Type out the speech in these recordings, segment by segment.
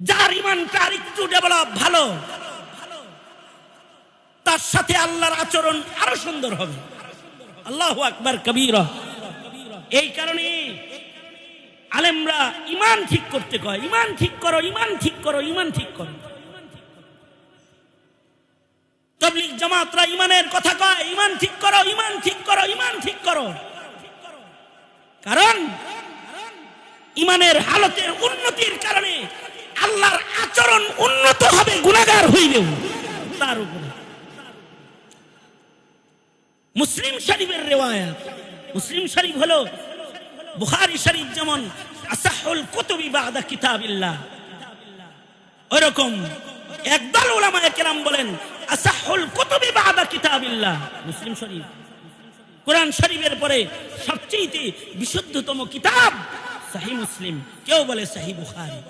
যার ইমানটা আর একটু ডেভেলপ ভালো, তার সাথে আল্লাহর আচরণ আরও সুন্দর হবে। আল্লাহ আকবার কবির। এই কারণে আলেমরা ইমান ঠিক করতে কয়, ইমান ঠিক করো, ইমান ঠিক করো, ইমান ঠিক করো। তবলিক জামাতরা ইমানের কথা কয়, ইমান ঠিক করো, ইমান ঠিক করো, ইমান ঠিক করো। কারণ ইমানের হালতের উন্নতির কারণে আল্লাহর আচরণ উন্নত হবে গুণাগার হইলেও তার উপরে। মুসলিম শরীফের রেওয়ায়াত। মুসলিম শরীফ হলো বুখারী শরীফ যেমন, আসাহুল কুতুবি বাদা কিতাবিল্লাহ। ওরকম একদল ওলামায়ে কেরাম বলেন, আসাহুল কুতুবি বাদা কিতাবিল্লাহ। মুসলিম শরীফ। কোরআন শরীফের পরে সবচেয়ে বিশুদ্ধতম কিতাব সাহি মুসলিম। কেউ বলে সাহি বুখারী।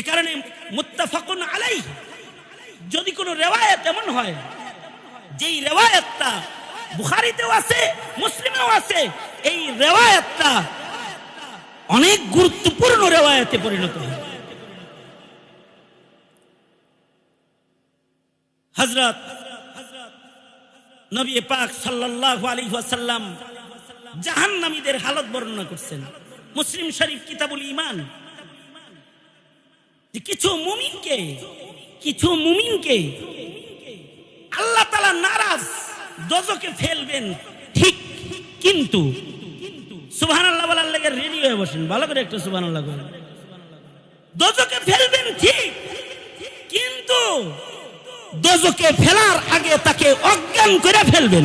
এ কারণে মুত্তাফাকুন আলাই যদি কোনো রেওয়ায়াত এমন হয়, যেই রেওয়ায়াতটা বুখারীতেও আছে, মুসলিমেও আছে, এই রেওয়ায়াতটা অনেক গুরুত্বপূর্ণ রেওয়ায়াতে পরিণত হয়। হযরত নবী পাক সাল্লাল্লাহু আলাইহি ওয়াসাল্লাম জাহান্নামীদের হালত বর্ণনা করছেন। মুসলিম শরীফ কিতাবুল ঈমান। যে কিছু মুমিনকে কিছু মুমিনকে আল্লাহ তালা নারাজ দজকে ফেলবেন, ঠিক কিন্তু সুবহানাল্লাহ বলার লাগে রেডি হয়ে বসেন, ভালো করে একটু সুবহানাল্লাহ বলেন দজকে ফেলবেন, ঠিক কিন্তু দোজকে ফেলার আগে তাকে অজ্ঞান করে ফেলবেন।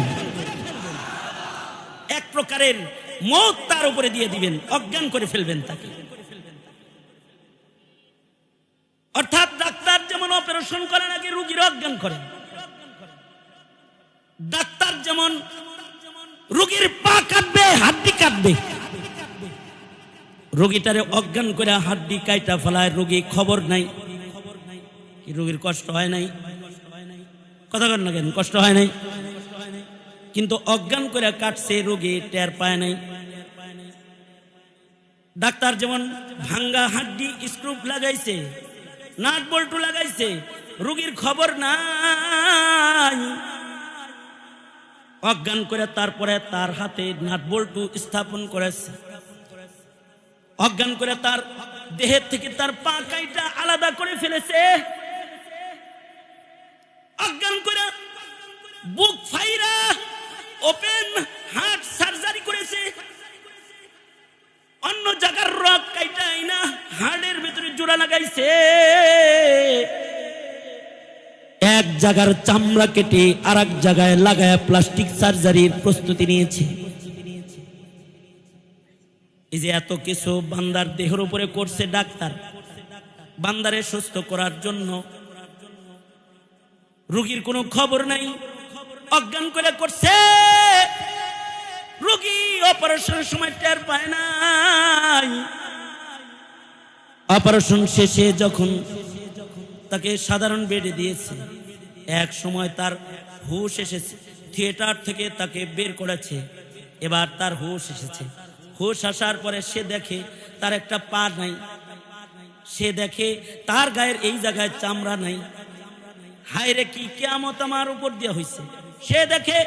এক প্রকারের মত তার উপরে দিয়ে দিবেন, অজ্ঞান করে ফেলবেন তাকে। অপারেশন করার আগে রুগীর অজ্ঞান করেন ডাক্তার যেমন রুগীর পা কাটবে হাড্ডি কাটবে রোগীটারে অজ্ঞান করে হাড্ডি কাইটা ফেলায়, রোগী খবর নাই। কি রোগীর কষ্ট হয় নাই? কথা কর না কেন, কষ্ট হয় নাই? কিন্তু অজ্ঞান করে কাটছে, রোগী টের পায় নাই। ডাক্তার যেমন ভাঙ্গা হাড্ডি স্ক্রুপ লাগাইছে, নাট বল্টু লাগাইছে রোগীর খবর নাই। অজ্ঞান করে তারপরে তার হাতে নাট বল্টু স্থাপন করেছে। অজ্ঞান করে তার দেহের থেকে তার পা কাইটা আলাদা করে ফেলেছে। অজ্ঞান করে বুক ফাইরা ওপেন হার্ট সার্জারি করেছে। অন্য জায়গার রক কাইটা আইনা হার্টের ভিতরে জোড়া লাগাইছে। জায়গার চামড়া কেটে আর এক জায়গায় লাগায় প্লাস্টিক সার্জারির প্রস্তুতি নিয়েছে। এই যে এত কিছু বান্দার দেহের উপরে করছে ডাক্তার, বান্দারে সুস্থ করার জন্য রোগীর কোনো খবর নাই, অজ্ঞান করে করছে। রোগী অপারেশনের সময় টের পায় নাই। অপারেশন শেষে যখন তাকে সাধারণ বেডে দিয়েছে এক সময় তার হুশ এসেছে। থিয়েটার থেকে তাকে বের করেছে। এবার তার হুশ এসেছে। হুশ আসার পরে সে দেখে তার একটা পা নাই। সে দেখে তার গায়ের এই জায়গায় চামড়া নাই। হায় রে, কি কেয়ামত আমার উপর দিয়ে হয়েছে সে দেখে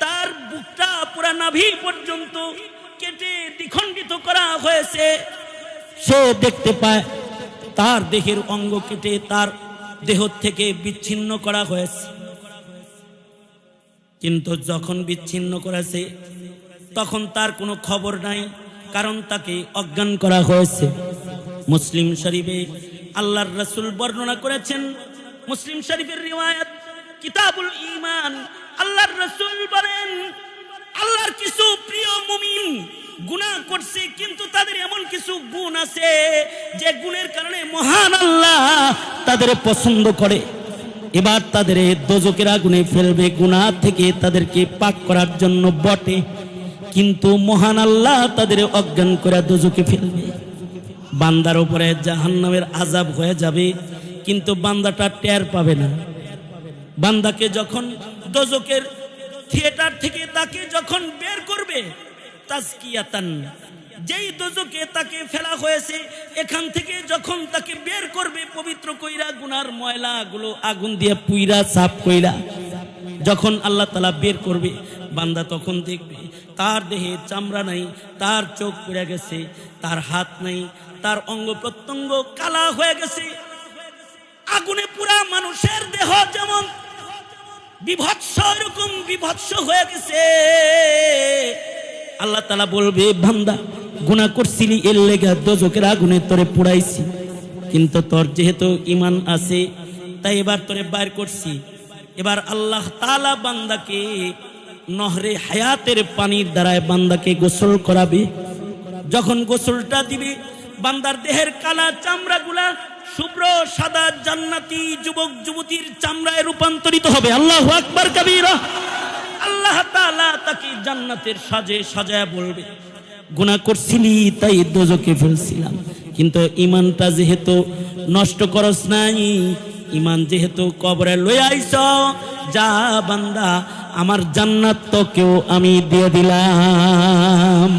তার বুকটা পুরা নাভি পর্যন্ত কেটে দ্বিখণ্ডিত করা হয়েছে। সে দেখতে পায় তার দেহের অঙ্গ কেটে তার দেহ থেকে বিচ্ছিন্ন করা হয়েছে। কিন্তু যখন বিচ্ছিন্ন করেছে, তখন তার কোনো খবর নাই, কারণ তাকে অজ্ঞান করা হয়েছে। মুসলিম শরীফে আল্লাহর রসুল বর্ণনা করেছেন, মুসলিম শরীফের রিওয়ায়াত, কিতাবুল ঈমান, আল্লাহর রসুল বলেন, আল্লাহর কিছু প্রিয় মুমিন গুনাহ করছে, কিন্তু তাদের এমন কিছু গুণ আছে, যে গুণের কারণে মহান আল্লাহ তাদের পছন্দ করে। এবার তাদের দোজকের আগুনে ফেলবে গুনাহ থেকে তাদেরকে পাক করার জন্য বটে। কিন্তু মহান আল্লাহ তাদের অজ্ঞান করে দোজকে ফেলবে। বান্দার উপরে জাহান্নামের আজাব হয়ে যাবে, কিন্তু বান্দাটা টের পাবে না। বান্দাকে যখন দোজকের থিয়েটার থেকে তাকে যখন বের করবে, তাজকিয়াতান যেই দোজকে তাকে ফেলা হয়েছে, এখান থেকে যখন তাকে বের করবে, পবিত্র কইরা গুনার ময়লা গুলো আগুন দিয়ে পুইরা সাফ কইরা, যখন আল্লাহ তালা বের করবে, বান্দা তখন দেখবে, তার দেহে চামড়া নাই, তার চোখ পুড়ে গেছে, তার হাত নাই, তার অঙ্গ প্রত্যঙ্গ কালা হয়ে গেছে। আগুনে পুরা মানুষের দেহ যেমন বিভৎস, এরকম বিভৎস হয়ে গেছে। আল্লাহ তালা বলবে, বান্দা গুণা করছিলি, এর লেগে দোজকের আগুনে তোরে পুড়াইছি। কিন্তু তোর যেহেতু ইমান আছে, তাই এবার তোরে বাইর করছি। এবার আল্লাহ তালা বান্দাকে নহরে হায়াতের পানির দ্বারায় বান্দাকে গোসল করাবে। যখন গোসলটা দিবে, বান্দার দেহের কালা চামড়াগুলা শুভ্র, সাদা, জান্নাতি যুবক, যুবতীর চামড়ায় রূপান্তরিত হবে। আল্লাহ আকবার, কবিরা। আল্লাহ তাআলা তাকে জান্নাতের সাজে সাজায় বলবে। গুনাহ করছিলি, তাই দোজকে ফেলছিলাম। কিন্তু ইমানটা যেহেতু নষ্ট করস নাই ইমান যেহেতু কবরে লই আইস যা বান্দা, আমার জান্নাত তো কেউ আমি দিয়ে দিলাম।